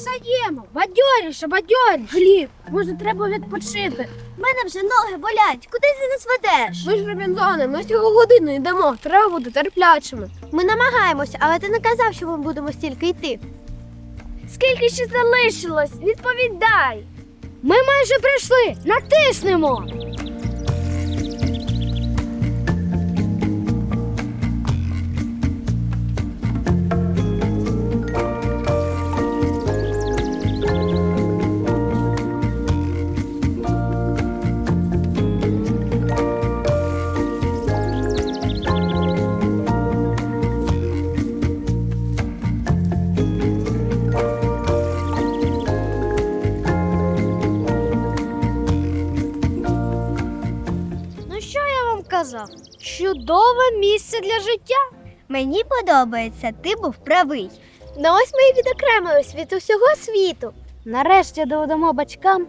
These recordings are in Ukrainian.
Встаємо, бадьоріше, бадьоріше. Гліб, може треба відпочити. У мене вже ноги болять. Куди ти нас ведеш? Ми ж Робінзони, ми всього годину йдемо, треба бути терплячими. Ми намагаємося, але ти не казав, що ми будемо стільки йти. Скільки ще залишилось? Відповідай. Ми майже прийшли, натиснемо. Я вам казав? Чудове місце для життя. Мені подобається, ти був правий. Ну ось ми і відокремились від усього світу. Нарешті доведемо батькам,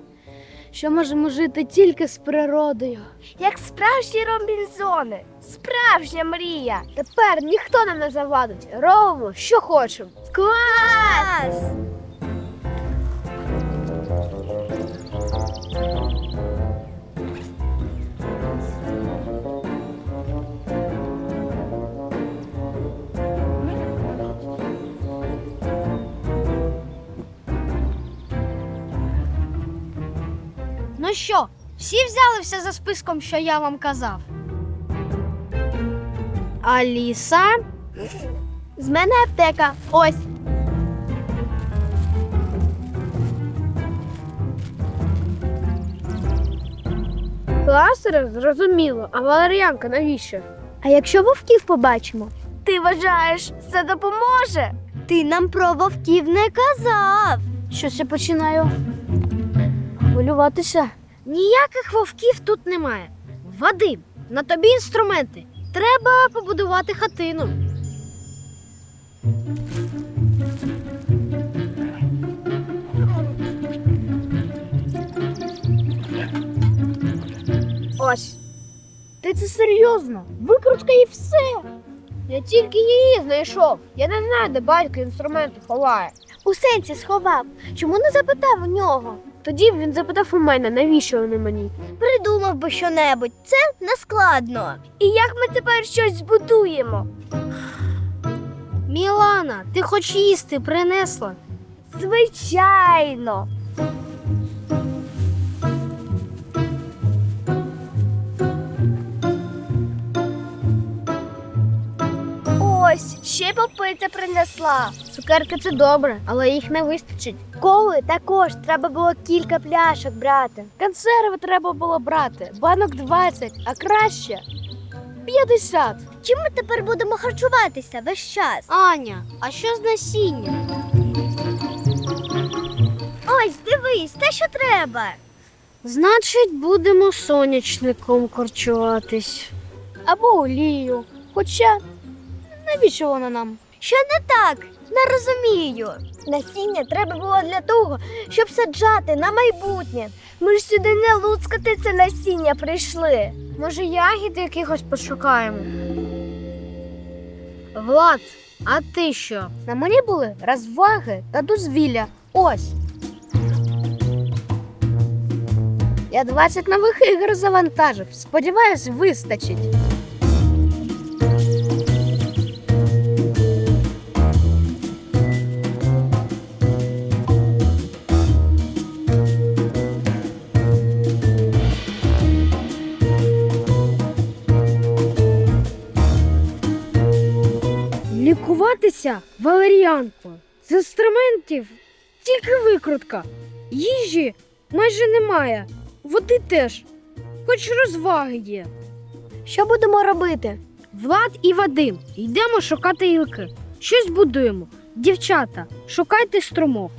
що можемо жити тільки з природою. Як справжні робінзони, справжня мрія. Тепер ніхто нам не завадить. Робимо, що хочемо. Клас! Ну що, всі взялися за списком, що я вам казав. Аліса, З мене аптека. Ось. пластир, зрозуміло, а валер'янка навіщо? А якщо вовків побачимо? Ти вважаєш, це допоможе? Ти нам про вовків не казав. Щось я починаю хвилюватися. Ніяких вовків тут немає. Вадим, на тобі інструменти. Треба побудувати хатину. Ось. Ти це серйозно? Викрутка і все. Я тільки її знайшов. Я не знаю, де батько інструменти ховає. У сенсі сховав. Чому не запитав у нього? Тоді він запитав у мене, навіщо вони мені. Придумав би щонебудь. Це не складно. І як ми тепер щось збудуємо? Мілана, ти хоч їсти принесла? Звичайно. Ще попити принесла. Цукерки це добре, але їх не вистачить. Коли також треба було кілька пляшок брати. Консерви треба було брати, банок 20, а краще 50. Чим ми тепер будемо харчуватися весь час? Аня, а що з насінням? Ось, дивись, те, що треба. Значить, будемо сонячником корчуватись. Або олію. Хоча, навіщо вона нам? Що не так? Не розумію. Насіння треба було для того, щоб саджати на майбутнє. Ми ж сюди не луцкати це насіння прийшли. Може, ягід якихось пошукаємо? Влад, а ти що? На мені були розваги та дозвілля. Ось. Я 20 нових ігор завантажив. Сподіваюсь, вистачить. Лікуватися валеріанкою. З інструментів тільки викрутка. Їжі майже немає. Води теж. Хоч розваги є. Що будемо робити? Влад і Вадим, йдемо шукати ілки. Щось будуємо. Дівчата, шукайте струмок.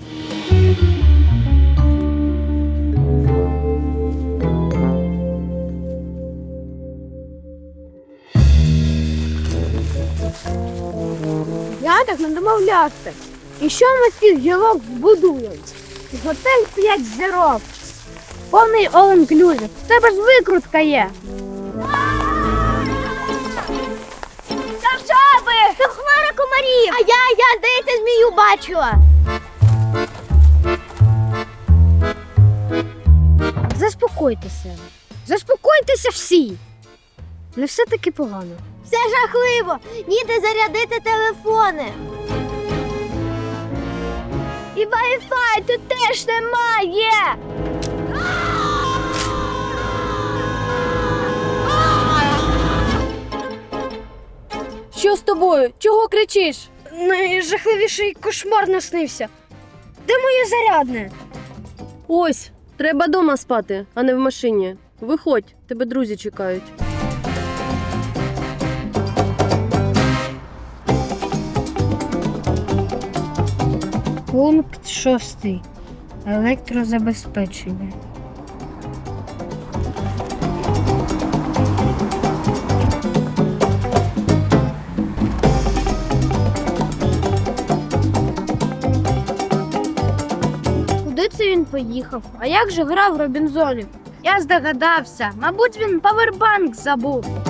Я так не домовлявся. І що ми з цих гілок збудуємо? Готель 5 зірок. Повний all-inclusive. В тебе ж викрутка є. Там жаби! Там хмара комарів! А я, я, здається, змію бачила. Заспокойтеся. Заспокойтеся всі. Не все таки погано. Все жахливо! Ніде зарядити телефони. І Wi-Fi тут теж немає. Що з тобою? Чого кричиш? Найжахливіший кошмар наснився. Де моє зарядне? Ось, треба дома спати, а не в машині. Виходь, тебе друзі чекають. Пункт шостий. Електрозабезпечення. Куди це він поїхав? А як же грав Робінзонів? Я здогадався. Мабуть, він павербанк забув.